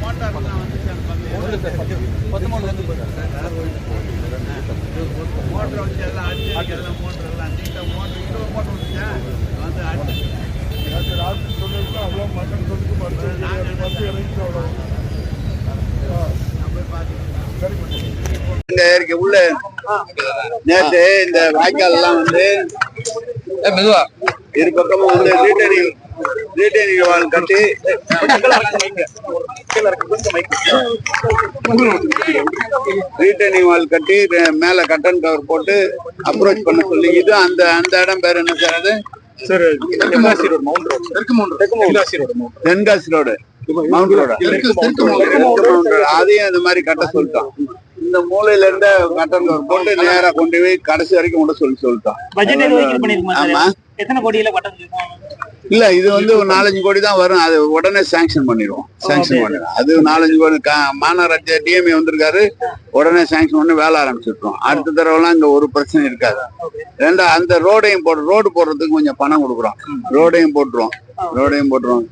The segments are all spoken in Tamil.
போட்டார்லாம் வந்துச்சு அந்த பக்கம் நீட்டாக மோட்டர் இன்னொரு மோட்டர் வந்துச்சா வந்து அடிச்சு இங்க இருக்கு உள்ள. நேத்து இந்த வாய்க்கால் எல்லாம் வந்து இரு பக்கமும் வந்து ரீட்டனிங் ரீட்டனிங் வால் கட்டி. ரீட்டனிங் வால் கட்டி. மேல கட்டன் கவர் போட்டு அப்ரோச் பண்ண சொல்லி. இது அந்த அந்த இடம் பேர் என்ன சார் அது? Sir Therkumasi road. Mount road. தெற்கு mount Therkumasi road. Mount Tenkasi road. Mount road. Road. அதையும் இந்த மாதிரி கட்ட சொல்லிட்டோம். இந்த மூலையில இருந்து கட்டன் கவர் போட்டு நேரா கொண்டு போய் கடைசி வரைக்கும் கொண்டு சொல்லி பட்ஜெட் ஆமா. எத்தனை கோடியில பட்டம் இல்ல இது வந்து ஒரு நாலஞ்சு கோடி தான் வரும். அது உடனே சாங்ஷன் பண்ணிடுவோம் சாங்ஷன் பண்ணிடுவோம் அது நாலஞ்சு கோடி மாநகராட்சி டிஎம்ஏ வந்திருக்காரு. உடனே சாங்ஷன் பண்ணி வேலை ஆரம்பிச்சிருக்கோம். அடுத்த தடவைலாம் இங்க ஒரு பிரச்சனை இருக்காது. ரெண்டா அந்த ரோடையும் போடு ரோடு போடுறதுக்கு கொஞ்சம் பணம் கொடுக்குறோம். ரோடையும் போட்டுருவோம். ரோடையும் போட்டுருவோம்.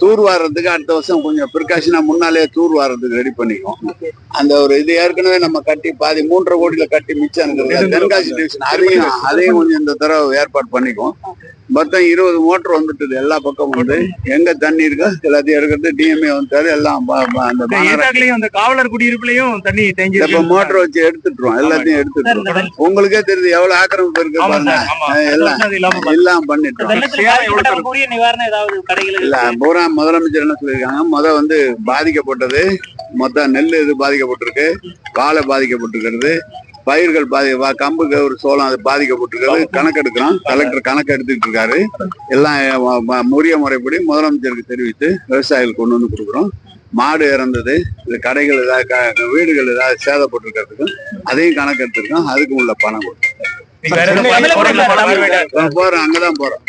தூர் வாரத்துக்கு அடுத்த வருஷம் கொஞ்சம் ப்ரிகாஷனா முன்னாலே தூர் வாரத்துக்கு ரெடி பண்ணிக்குவோம். அந்த ஒரு இது ஏற்கனவே நம்ம கட்டி பாதி மூன்றரை கோடியில கட்டி மிச்சம் இருக்கு தென்காசி டிவிஷன் அதையும் அதையும் கொஞ்சம் இந்த தடவை ஏற்பாடு பண்ணிக்குவோம். மொத்தம் இருபது மோட்டர் வந்துட்டுது எல்லா பக்கமும் வந்து. எங்க தண்ணி இருக்கோ எல்லாத்தையும் எடுக்கிறது டிஎம்ஏ வந்துட்டாரு எல்லாம் அந்த காவலர் குடியிருப்புலயும் தண்ணி தேங்கி இப்ப மோட்டர் வச்சு எடுத்துட்டுருவோம் எல்லாத்தையும் எடுத்துட்டுருவோம். உங்களுக்கே தெரியுது எவ்வளவு ஆக்கிரமிப்பு இருக்கு பாருங்க. எல்லாம் எல்லாம் பண்ணிட்டோம் இல்ல பூரா முதலமைச்சர் என்ன சொல்லியிருக்காங்க முத வந்து பாதிக்கப்பட்டது மொத்தம் நெல் இது பாதிக்கப்பட்டிருக்கு வாழை பாதிக்கப்பட்டிருக்கிறது பயிர்கள் பாதி வா- கம்பு ஒரு சோளம் அது பாதிக்கப்பட்டிருக்கிறது. கணக்கெடுக்கிறோம் கலெக்டர் கணக்கு எடுத்துக்கிட்டு இருக்காரு எல்லாம் உரிய முறைப்படி முதலமைச்சருக்கு தெரிவித்து விவசாயிகள் கொண்டு வந்து கொடுக்குறோம். மாடு இறந்தது இது கடைகள் ஏதாவது வீடுகள் ஏதாவது சேதப்பட்டிருக்கிறதுக்கு அதையும் கணக்கு எடுத்திருக்கோம் அதுக்கு உள்ள பணம் கொடுக்கும். போறோம். அங்கதான் போறோம்.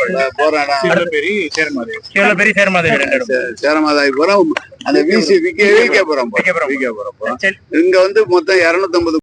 சேர்மாதேவி போறோம். அந்த விசி விக்கே போறோம். சரி. இங்க வந்து மொத்தம் இருநூத்தி